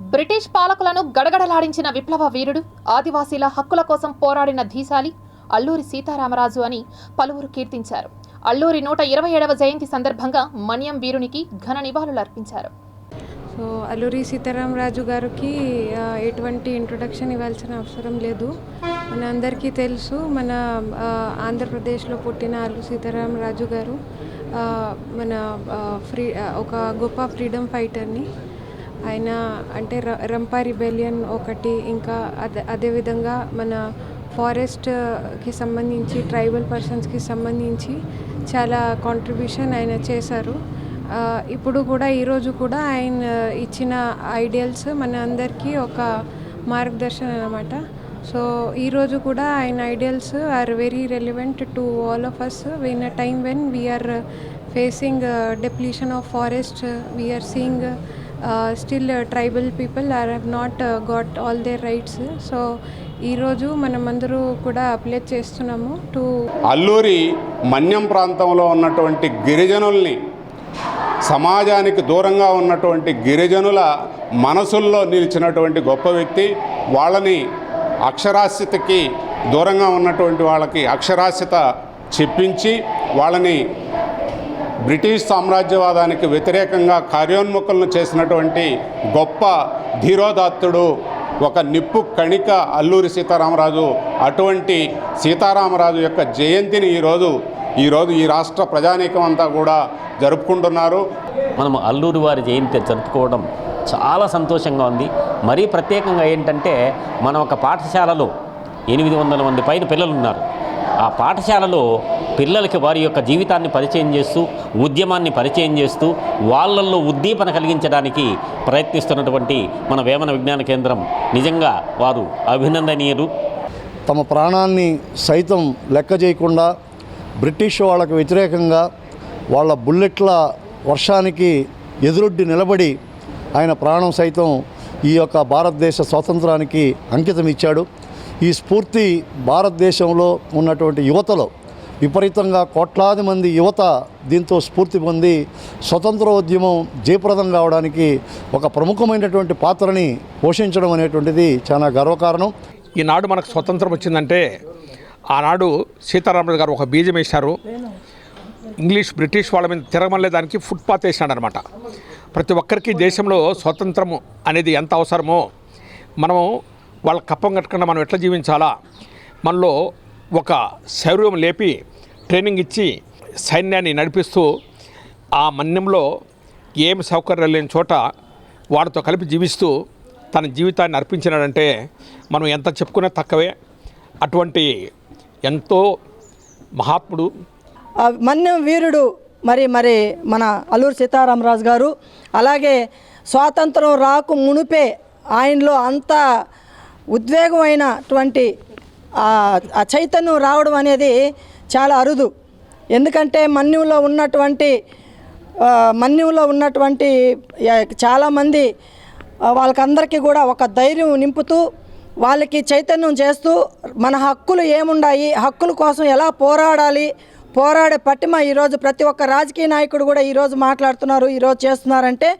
British పాలకులను గడగడలాడించిన విప్లవ వీరుడు ఆదివాసీల హక్కుల కోసం పోరాడిన ధీశాలి అల్లూరి సీతారామరాజు అని పలువురు కీర్తించారు. అల్లూరి నూట ఇరవై ఏడవ జయంతి సందర్భంగా మన్యం వీరునికి ఘన నివాళులర్పించారు సో అల్లూరి సీతారామరాజు గారికి ఎటువంటి ఇంట్రొడక్షన్ ఇవ్వాల్సిన అవసరం లేదు. మన అందరికీ తెలుసు మన ఆంధ్రప్రదేశ్లో పుట్టిన అల్లు సీతారామరాజు గారు మన ఫ్రీ ఒక గొప్ప ఫ్రీడమ్ ఫైటర్ని. ఆయన అంటే ర- రంపా రిబెలియన్ ఒకటి ఇంకా అదే అదేవిధంగా మన ఫారెస్ట్కి సంబంధించి ట్రైబల్ పర్సన్స్కి సంబంధించి చాలా కాంట్రిబ్యూషన్ ఆయన చేశారు. ఇప్పుడు కూడా ఈరోజు కూడా ఆయన ఇచ్చిన ఐడియల్స్ మన అందరికీ ఒక మార్గదర్శనం అనమాట సో ఈరోజు కూడా ఆయన ideals are very relevant to all of us in a time when we're facing depletion of forest we're seeing still tribal people are have not got all their rights so ఈరోజు మనమందరూ కూడా apply చేస్తున్నాము to Alluri మన్యం ప్రాంతంలో ఉన్నటువంటి గిరిజనుల్ని సమాజానికి దూరంగా ఉన్నటువంటి గిరిజనుల మనసుల్లో నిలిచినటువంటి గొప్ప వ్యక్తి వాళ్ళని అక్షరాస్యతకి దూరంగా ఉన్నటువంటి వాళ్ళకి అక్షరాస్యత చెప్పించి వాళ్ళని బ్రిటిష్ సామ్రాజ్యవాదానికి వ్యతిరేకంగా కార్యోన్ముఖులను చేసినటువంటి గొప్ప ధీరోదాత్తుడు ఒక నిప్పు కణిక అల్లూరి సీతారామరాజు అటువంటి సీతారామరాజు యొక్క జయంతిని ఈరోజు ఈరోజు ఈ రాష్ట్ర ప్రజానీకం అంతా కూడా జరుపుకుంటున్నారు. మనం అల్లూరి వారి జయంతి జరుపుకోవడం చాలా సంతోషంగా ఉంది. మరీ ప్రత్యేకంగా ఏంటంటే మనం ఒక పాఠశాలలో ఎనిమిది వందల మంది పైన పిల్లలు ఉన్నారు. ఆ పాఠశాలలో పిల్లలకి వారి యొక్క జీవితాన్ని పరిచయం చేస్తూ ఉద్యమాన్ని పరిచయం చేస్తూ వాళ్ళల్లో ఉద్దీపన కలిగించడానికి ప్రయత్నిస్తున్నటువంటి మన వేమన విజ్ఞాన కేంద్రం నిజంగా వారు అభినందనీయులు. తమ ప్రాణాన్ని సైతం లెక్క చేయకుండా బ్రిటిష్ వాళ్ళకు వ్యతిరేకంగా వాళ్ళ బుల్లెట్ల వర్షానికి ఎదురొడ్డి నిలబడి ఆయన ప్రాణం సైతం ఈ యొక్క భారతదేశ స్వాతంత్రానికి అంకితం ఇచ్చాడు ఈ స్ఫూర్తి భారతదేశంలో ఉన్నటువంటి యువతలో విపరీతంగా కోట్లాది మంది యువత దీంతో స్ఫూర్తి పొంది స్వతంత్ర ఉద్యమం జయప్రదం కావడానికి ఒక ప్రముఖమైనటువంటి పాత్రని పోషించడం అనేటువంటిది చాలా గర్వకారణం. ఈనాడు మనకు స్వతంత్రం వచ్చిందంటే ఆనాడు సీతారామరాజు గారు ఒక బీజం వేశారు. ఇంగ్లీష్ బ్రిటిష్ వాళ్ళ మీద తిరగమలే దానికి ఫుట్పాత్ వేసినాడు అనమాట ప్రతి ఒక్కరికి దేశంలో స్వతంత్రము అనేది ఎంత అవసరమో మనము వాళ్ళ కప్పం కట్టకుండా మనం ఎట్లా జీవించాలా? మనలో ఒక శౌర్యం లేపి ట్రైనింగ్ ఇచ్చి సైన్యాన్ని నడిపిస్తూ ఆ మన్యంలో ఏం సౌకర్యాలు లేని చోట వాడితో కలిపి జీవిస్తూ తన జీవితాన్ని అర్పించినాడంటే మనం ఎంత చెప్పుకునే తక్కువే. అటువంటి ఎంతో మహాత్ముడు. మన్యం వీరుడు మరి మరి మన అల్లూరు సీతారామరాజు గారు అలాగే స్వాతంత్రం రాకు మునుపే ఆయనలో అంతా ఉద్వేగమైనటువంటి ఆ చైతన్యం రావడం అనేది చాలా అరుదు. ఎందుకంటే మన్యంలో ఉన్నటువంటి మన్యంలో ఉన్నటువంటి చాలామంది వాళ్ళకందరికీ కూడా ఒక ధైర్యం నింపుతూ వాళ్ళకి చైతన్యం చేస్తూ మన హక్కులు ఏముండాయి హక్కుల కోసం ఎలా పోరాడాలి పోరాడే పట్టిమ ఈరోజు ప్రతి ఒక్క రాజకీయ నాయకుడు కూడా ఈరోజు మాట్లాడుతున్నారు ఈరోజు చేస్తున్నారంటే